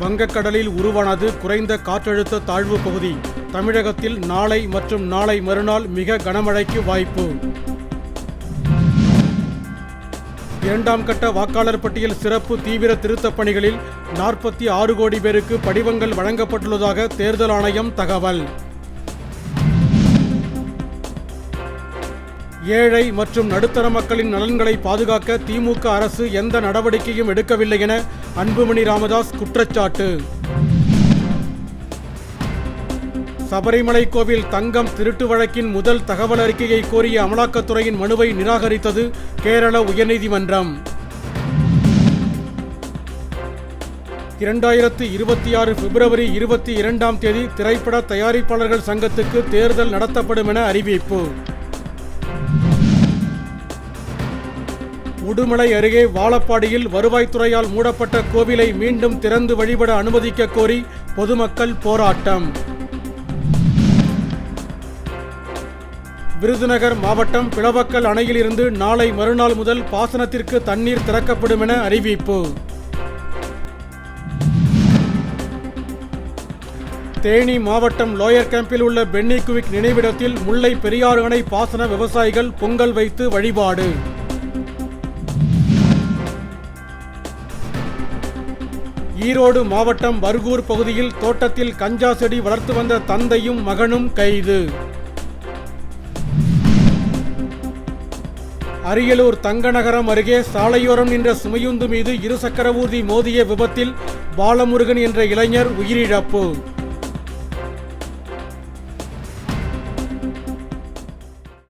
வங்கக்கடலில் உருவானது குறைந்த காற்றழுத்த தாழ்வு பகுதி. தமிழகத்தில் நாளை மற்றும் நாளை மறுநாள் மிக கனமழைக்கு வாய்ப்பு. இரண்டாம் கட்ட வாக்காளர் பட்டியல் சிறப்பு தீவிர திருத்தப் பணிகளில் நாற்பத்தி ஆறு கோடி பேருக்கு படிவங்கள் வழங்கப்பட்டுள்ளதாக தேர்தல் ஆணையம் தகவல். ஏழை மற்றும் நடுத்தர மக்களின் நலன்களை பாதுகாக்க திமுக அரசு எந்த நடவடிக்கையும் எடுக்கவில்லை என அன்புமணி ராமதாஸ் குற்றச்சாட்டு. சபரிமலை கோவில் தங்கம் திருட்டு வழக்கின் முதல் தகவல் அறிக்கையை கோரிய அமலாக்கத்துறையின் மனுவை நிராகரித்தது கேரள உயர்நீதிமன்றம். இரண்டாயிரத்து இருபத்தி ஆறு பிப்ரவரி இருபத்தி இரண்டாம் தேதி திரைப்பட தயாரிப்பாளர்கள் சங்கத்துக்கு தேர்தல் நடத்தப்படும் என அறிவிப்பு. உடுமலை அருகே வாழப்பாடியில் வருவாய்த்துறையால் மூடப்பட்ட கோவிலை மீண்டும் திறந்து வழிபட அனுமதிக்க கோரி பொதுமக்கள் போராட்டம். விருதுநகர் மாவட்டம் பிளவக்கல் அணையிலிருந்து நாளை மறுநாள் முதல் பாசனத்திற்கு தண்ணீர் திறக்கப்படும் என அறிவிப்பு. தேனி மாவட்டம் லோயர் கேம்பில் உள்ள பென்னி குவிக் நினைவிடத்தில் முல்லை பெரியாறு அணை பாசன விவசாயிகள் பொங்கல் வைத்து வழிபாடு. ஈரோடு மாவட்டம் பர்கூர் பகுதியில் தோட்டத்தில் கஞ்சா செடி வளர்த்து வந்த தந்தையும் மகனும் கைது. அரியலூர் தங்கநகரம் அருகே சாலையோரம் நின்ற சுமையுந்து மீது இருசக்கர ஊர்தி மோதிய விபத்தில் பாலமுருகன் என்ற இளைஞர் உயிரிழப்பு.